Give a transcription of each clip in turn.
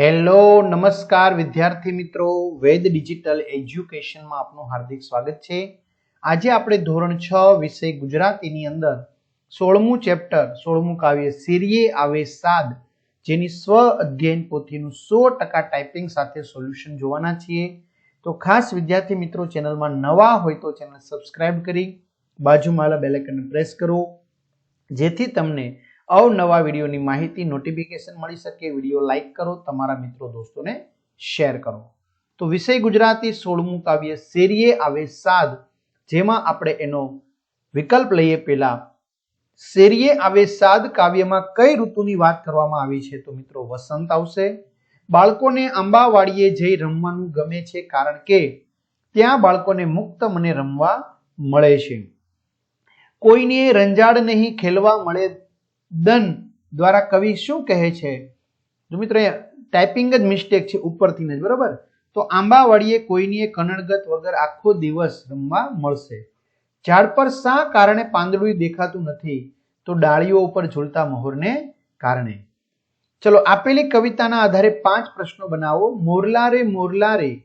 Hello, નમસ્કાર વિદ્યાર્થી મિત્રો. વેદ ડિજિટલ એજ્યુકેશનમાં આપનું હાર્દિક સ્વાગત છે. આજે આપણે ધોરણ છ વિષય ગુજરાતીની અંદર સોળમું ચેપ્ટર, સોળમું કાવ્ય સિરિયે આવે સાદ, જેની સ્વ અધ્યયન પોથીનું સો ટકા ટાઈપિંગ સાથે સોલ્યુશન જોવાના છીએ. તો ખાસ વિદ્યાર્થી મિત્રો, ચેનલમાં નવા હોય તો ચેનલ સબસ્ક્રાઇબ કરી, બાજુમાં બેલેકન પ્રેસ કરો. જેથી તમને અવનવા વિડીયોની માહિતી નોટિફિકેશન મળી શકે, વીડિયો લાઇક કરો, તમારા મિત્રો, દોસ્તોને શેર કરો. તો વિષય ગુજરાતી સોળમું કાવ્ય શેરીએ આવે સાદ, જેમાં આપણે એનો વિકલ્પ લઈએ પહેલા. શેરીએ આવે સાદ કાવ્યમાં કઈ ઋતુની વાત કરવામાં આવી છે? તો મિત્રો, વસંત આવશે. બાળકોને આંબાવાડીએ જઈ રમવાનું ગમે છે કારણ કે ત્યાં બાળકોને મુક્ત મને રમવા મળે છે. કોઈને રંજાડ નહીં, ખેલવા મળે દન દ્વારા કવિ શું કહે છે? જો મિત્રો ટાઈપિંગ જ મિસ્ટેક છે ઉપરથી જ, બરોબર? તો આંબાવાડીએ કોઈની કનડગત વગર આખો દિવસ રમવા મળશે. ઝાડ પર શા કારણે પાંદડું દેખાતું નથી? તો ડાળીઓ ઉપર ઝૂલતા મહોરને કારણે. ચલો, આપેલી કવિતાના આધારે પાંચ પ્રશ્નો બનાવો. મોરલા રે મોરલા રે,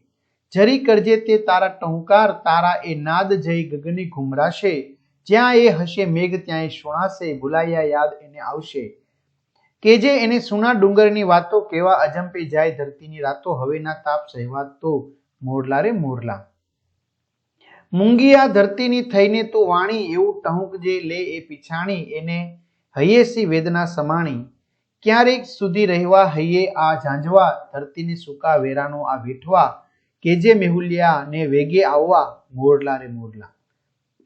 જરી કરજે તે તારા ટહુકાર, તારા એ નાદ જઈ ગગને ઘુમરાશે. જ્યાં એ હશે મેઘ, ત્યાં એ સુણાશે ભૂલાયા યાદ એને આવશે. કે જે એને સુના ડુંગરની વાતો કેવા અજંપે જાય ધરતીની રાતો. હવેના તાપ સહેવાત મોરલા રે મોરલા. મૂંગિયા ધરતીની થઈને તો વાણી, એવું ટહુક જે લે એ પીછાણી, એને હૈયેસી વેદના સમાણી. ક્યારેક સુધી રહેવા હૈયે આ ઝાંઝવા, ધરતીની સૂકા વેરાનો આ વેઠવા. કે જે મેહુલિયા ને વેગે આવવા, મોરલા રે મોરલા.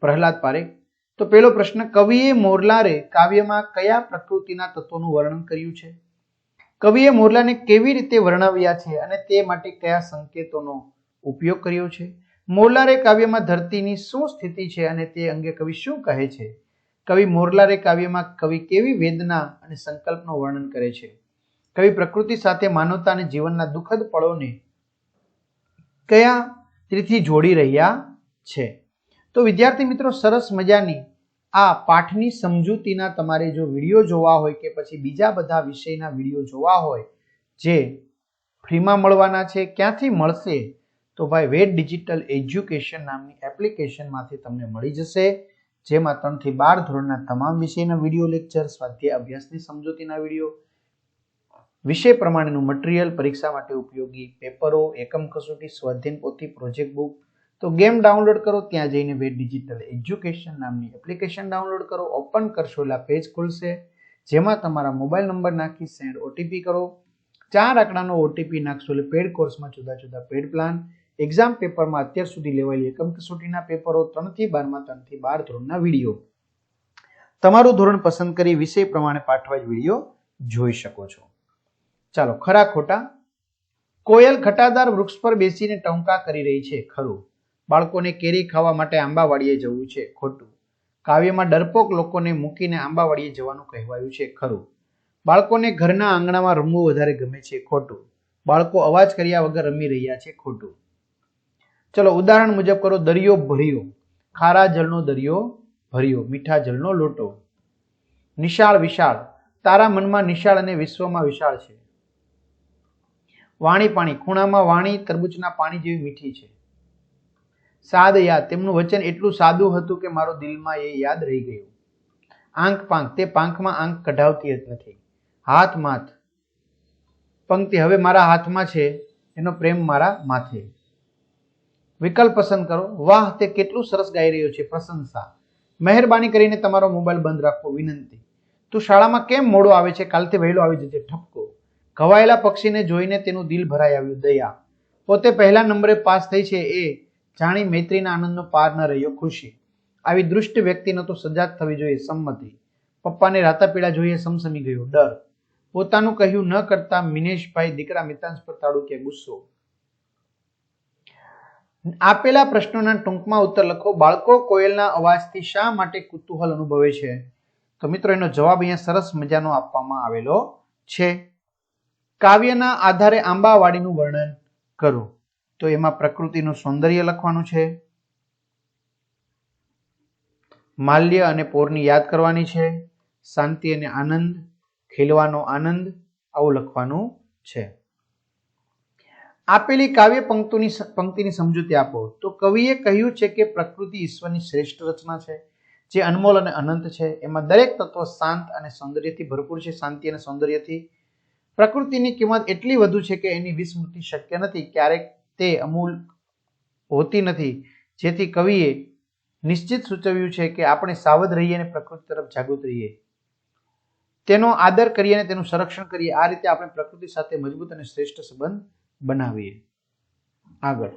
પ્રહલાદ પારેખ. તો પેલો પ્રશ્ન, કવિએ મોરલારે કાવ્યમાં કયા પ્રકૃતિના તત્વોનું વર્ણન કર્યું છે? કવિએ મોરલાને કેવી રીતે વર્ણવ્યા છે અને તે માટે કયા સંકેતોનો ઉપયોગ કર્યો છે? મોરલારે કાવ્યમાં ધરતીની શું સ્થિતિ છે અને તે અંગે કવિ શું કહે છે? કવિ મોરલારે કાવ્યમાં કવિ કેવી વેદના અને સંકલ્પનું વર્ણન કરે છે? કવિ પ્રકૃતિ સાથે માનવતા અને જીવનના દુઃખદ પળોને કયા રીતથી જોડી રહ્યા છે? તો વિદ્યાર્થી મિત્રો, સરસ મજાની આ પાઠની સમજૂતીના તમારે જો વીડિયો જોવા હોય કે પછી બીજા બધા વિષયના વીડિયો જોવા હોય, જે ફ્રીમાં મળવાના છે, ક્યાંથી મળશે, તો ભાઈ વેદ ડિજિટલ એજ્યુકેશન નામની એપ્લિકેશનમાંથી તમને મળી જશે, જેમાં ત્રણથી બાર ધોરણના તમામ વિષયના વીડિયો લેક્ચર, સ્વાધ્યાય અભ્યાસની સમજૂતીના વીડિયો, વિષય પ્રમાણેનું મટીરિયલ પરીક્ષા માટે ઉપયોગી પેપરો, એકમ કસોટી સ્વાધ્યન પોથી પ્રોજેક્ટ બુક તો ગેમ ડાઉનલોડ કરો, ત્યાં જઈને વે ડિજિટલ એજ્યુકેશન નામની એપ્લિકેશન ડાઉનલોડ કરો, ઓપન કરશો, એટલે પેજ ખુલશે, જેમાં તમારા મોબાઈલ નંબર નાખી સેન્ડ ઓટીપી કરો. ચાર આંકડાનો ઓટીપી નાખશો, એટલે પેડ કોર્સમાં જુદા જુદા પેડ પ્લાન એક્ઝામ પેપરમાં અત્યાર સુધી લેવાયેલી એકમ કસોટીના પેપરો, ત્રણથી બારમાં, ત્રણથી બાર ધોરણના વીડિયો. તમારું ધોરણ પસંદ કરી વિષય પ્રમાણે પાઠવા વીડિયો જોઈ શકો છો. ચાલો, ખરા ખોટા. કોયલ ઘટાદાર વૃક્ષ પર બેસીને ટંકા કરી રહી છે, ખરું. બાળકોને કેરી ખાવા માટે આંબાવાડીએ જવું છે ખોટું. કાવ્યમાં ડરપોક લોકોને મૂકીને આંબાવાડીએ જવાનું કહેવાયું છે ખરું. બાળકોને ઘરના આંગણામાં રમવું વધારે ગમે છે ખોટું. બાળકો અવાજ કર્યા વગર રમી રહ્યા છે ખોટું. ચલો, ઉદાહરણ મુજબ કરો, દરિયો ભર્યો. ખારા જળનો દરિયો ભર્યો, મીઠા જળનો લોટો. નિશાળ વિશાળ. તારા મનમાં નિશાળ અને વિશ્વમાં વિશાળ છે. વાણી પાણી. ખૂણામાં વાણી, તરબૂચના પાણી જેવી મીઠી છે. સાદ યાદ તેમનું વચન એટલું સાદું હતું કે મારો દિલમાં એ યાદ રહી ગયું. આંખ પાંખ, તે પાંખમાં આંખ કઢાવતી જ નથી. હાથ માથ. પંક્તિ હવે મારા હાથમાં છે, એનો પ્રેમ મારા માથે. વિકલ્પ પસંદ કરો. વાહ, તે કેટલું સરસ ગાઈ રહ્યો છે, પ્રશંસા. મહેરબાની કરીને તમારો મોબાઈલ બંધ રાખવો, વિનંતી. તું શાળામાં કેમ મોડો આવે છે? કાલથી વહેલો આવી જજે, ઠપકો. ઘવાયેલા પક્ષીને જોઈને તેનું દિલ ભરાઈ આવ્યું, દયા. પોતે પહેલા નંબરે પાસ થઈ છે, એ જાણી મૈત્રીના આનંદનો પાર ન રહ્યો ખુશી. આવી દૃષ્ટ વ્યક્તિનો તો સજાગ થવી જોઈએ, સંમતિ. પપ્પાને રાતા પીડા જોઈએ, સમસમી ગયો, ડર. પોતાનું કહ્યું ન કરતા મિનેશભાઈ દીકરા મિતાંશ પર તાળુક્યા ગુસ્સો. આપેલા પ્રશ્નોના ટૂંકમાં ઉત્તર લખો. બાળકો, કોયલના અવાજથી શા માટે કુતૂહલ અનુભવે છે? તો મિત્રો, એનો જવાબ અહીંયા સરસ મજાનો આપવામાં આવેલો છે. કાવ્યના આધારે આંબાવાડીનું વર્ણન કરો. તો એમાં પ્રકૃતિનું સૌંદર્ય લખવાનું છે. માલ્ય અને પોરની યાદ કરવાની છે. શાંતિ અને આનંદ, ખીલવાનો આનંદ, આવું લખવાનું છે. આપેલી કાવ્ય પંક્તિની પંક્તિની સમજૂતી આપો. તો કવિએ કહ્યું છે કે પ્રકૃતિ ઈશ્વરની શ્રેષ્ઠ રચના છે, જે અનમોલ અને અનંત છે. એમાં દરેક તત્વ શાંત અને સૌંદર્યથી ભરપૂર છે. શાંતિ અને સૌંદર્યથી. પ્રકૃતિની કિંમત એટલી વધુ છે કે એની વિસ્મૃતિ શક્ય નથી. ક્યારેક તે અમૂલ હોતી નથી. જેથી કવિએ નિશ્ચિત સૂચવ્યું છે કે આપણે સાવધ રહીએ અને પ્રકૃતિ તરફ જાગૃત રહીએ. તેનો આદર કરીએ અને તેનું સંરક્ષણ કરીએ. આ રીતે આપણે પ્રકૃતિ સાથે મજબૂત અને શ્રેષ્ઠ સંબંધ બનાવીએ. આગળ.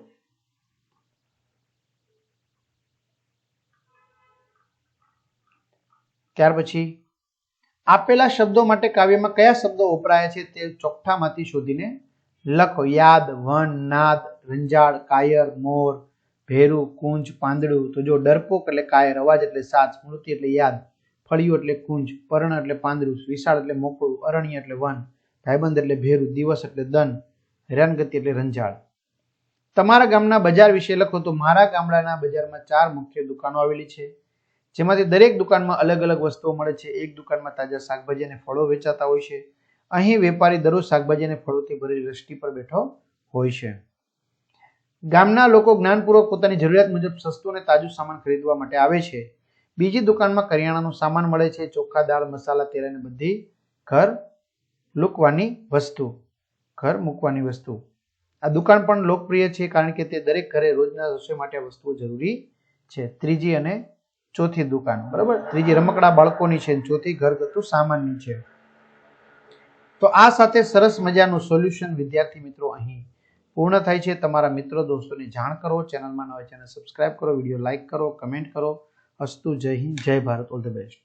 ત્યાર પછી, આપેલા શબ્દો માટે કાવ્યમાં કયા શબ્દો વપરાયા છે તે ચોકઠામાંથી શોધીને લખો. યાદ, વન, નાદ રંજાડ કાયર, મોર, ભેરું, કુંજ, પાંદડું. તો જો ડરપોક એટલે કાયર, અવાજ એટલે સાત સ્મૃતિ એટલે યાદ, ફળિયું એટલે કુંજ, પર્ણ એટલે પાંદડું, વિશાળ એટલે મોકળું, અરણ્ય એટલે વન, ભાઈબંધ એટલે ભેરું, દિવસ એટલે દન, હેરાનગતિ એટલે રંજાળ. તમારા ગામના બજાર વિશે લખો તો મારા ગામડાના બજારમાં ચાર મુખ્ય દુકાનો આવેલી છે. જેમાંથી દરેક દુકાનમાં અલગ અલગ વસ્તુઓ મળે છે. એક દુકાનમાં તાજા શાકભાજી અને ફળો વેચાતા હોય છે. અહીં વેપારી દરરોજ શાકભાજી અને ફળોથી ભરેલી રસ્તી પર બેઠો હોય છે. ગામના લોકો જ્ઞાનપૂર્વક પોતાની જરૂરિયાત મુજબ સસ્તું અને તાજું સામાન ખરીદવા માટે આવે છે. બીજી દુકાનમાં કરિયાણાનો સામાન મળે છે, ચોખા, દાળ, મસાલા, તેલ અને બધી ઘર લૂકવાની વસ્તુ. ઘર મૂકવાની વસ્તુ. આ દુકાન પણ લોકપ્રિય છે કારણ કે તે દરેક ઘરે રોજના રસોઈ માટે વસ્તુઓ જરૂરી છે. ત્રીજી અને ચોથી દુકાન. બરાબર? ત્રીજી રમકડા બાળકોની છે ચોથી ઘરગથ્થુ સામાનની છે. તો આ સાથે સરસ મજાનું સોલ્યુશન વિદ્યાર્થી મિત્રો અહીં પૂર્ણ થાય છે. તમારા મિત્રો, દોસ્તોને જાણ કરો, ચેનલમાં નવા ચેનલ સબસ્ક્રાઇબ કરો, વીડિયો લાઇક કરો કમેન્ટ કરો. અસ્તુ જય હિન્દ, જય ભારત ઓલ ધ બેસ્ટ